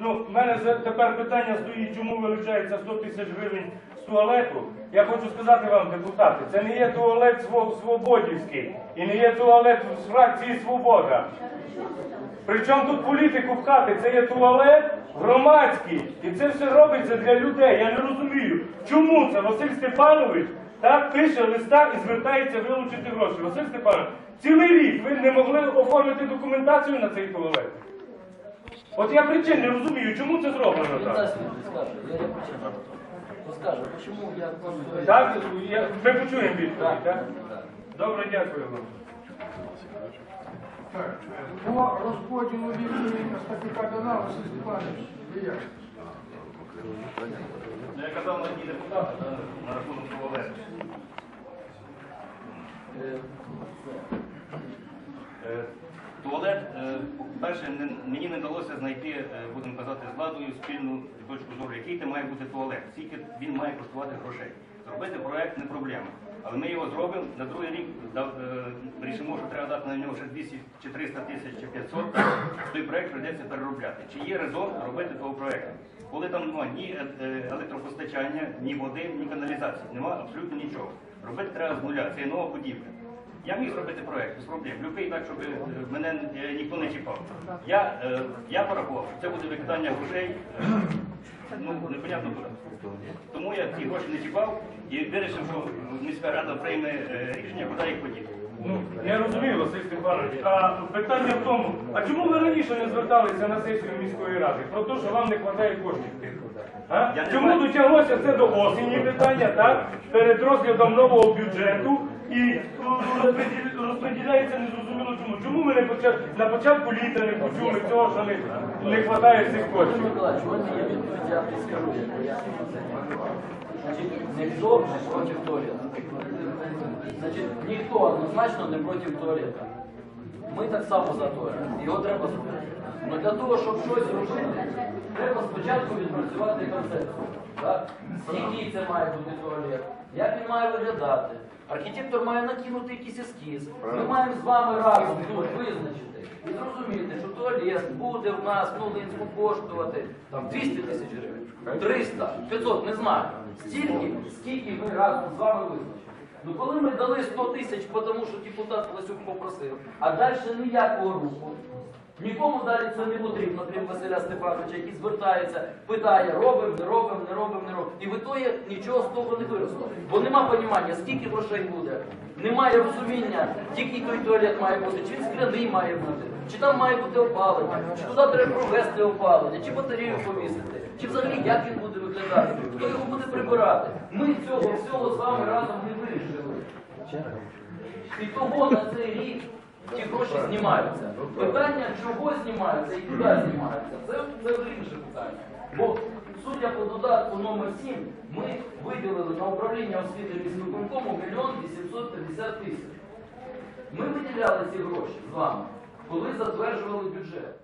Ну, в мене тепер питання стоїть, чому вилучається 100 тисяч гривень з туалету. Я хочу сказати вам, депутати, це не є туалет Свободівський і не є туалет з фракції Свобода. Причому тут політику пхати, це є туалет громадський. І це все робиться для людей. Я не розумію, чому це Василь Степанович так пише листа і звертається вилучити гроші. Василь Степанович, цілий рік ви не могли оформити документацію на цей туалет. От я причин не розумію, чому це зроблено так. відповідь, скаже. Я не почему. Я просто... Так, я, ми почуємо відповідь, так? Так. Добре, дякую вам. Так, по розподілу вільної естафета дана, Василь Степанович, ви як? Я казав на дні депутата на Туалет, е, перше, мені не вдалося знайти, е, будемо казати, з владою спільну точку зору, який це має бути туалет, скільки він має коштувати грошей. Зробити проект не проблема. Але ми його зробимо, на другий рік е, рішимо, що треба дати на нього ще 200 чи 300 тисяч чи 500, той проект прийдеться переробляти. Чи є резон робити того проекту? Коли там немає ні електропостачання, ні води, ні каналізації, немає абсолютно нічого. Робити треба з нуля, це є нова будівля. Я міг зробити проект без проблем. Любий так, щоб е, мене е, ніхто не чіпав. Я, е, я порахував, що це буде викидання грошей. Ну, непонятно куди. Тому я ці гроші не чіпав і вирішив, що міська рада прийме рішення, куди їх подіти. Ну, я розумію, Василь Степанович, а питання в тому, а чому ви раніше не зверталися на сесію міської ради про те, що вам не вистачає коштів? А? Чому дотяглося це до осені питання, так? Перед розглядом нового бюджету і е, розподіляється незрозуміло чому. Чому ми не почали на початку літа не почули цього, що не, не вистачає цих коштів? Я скажу, я ніхто не проти туалету. Значить, ніхто однозначно не проти туалету. Ми так само за туалет. Його треба зробити. Але для того, щоб щось робити, треба спочатку відпрацювати концепцію. Так? Який це має бути туалет, як він має виглядати. Архітектор має накинути якийсь ескіз. Ми маємо з вами разом тут визначити і зрозуміти, що туалет буде в нас в Новинську коштувати там 200 тисяч гривень, 300, 500, не знаю. Стільки, скільки ми разом з вами визначимо. Ну коли ми дали 100 тисяч, тому що депутат Лесюк попросив, а далі ніякого руху. Нікому далі це не потрібно, крім Василя Степановича, який звертається, питає, робимо, не робимо, не робимо, не робимо. І в ітогі нічого з того не виросло. Бо нема розуміння, скільки грошей буде. Немає розуміння, який той туалет має бути, чи він скляний має бути, чи там має бути опалення, чи туди треба провести опалення, чи батарею повісити, чи взагалі як він буде виглядати, хто його буде прибирати. Ми цього всього з вами разом не вирішили. І того на цей рік ті гроші знімаються. Питання, чого знімаються і куди знімаються, це, це інше питання. Бо, судя по додатку номер 7, ми виділили на управління освіти міськвиконкому мільйон 850 тисяч. Ми виділяли ці гроші з вами, коли затверджували бюджет.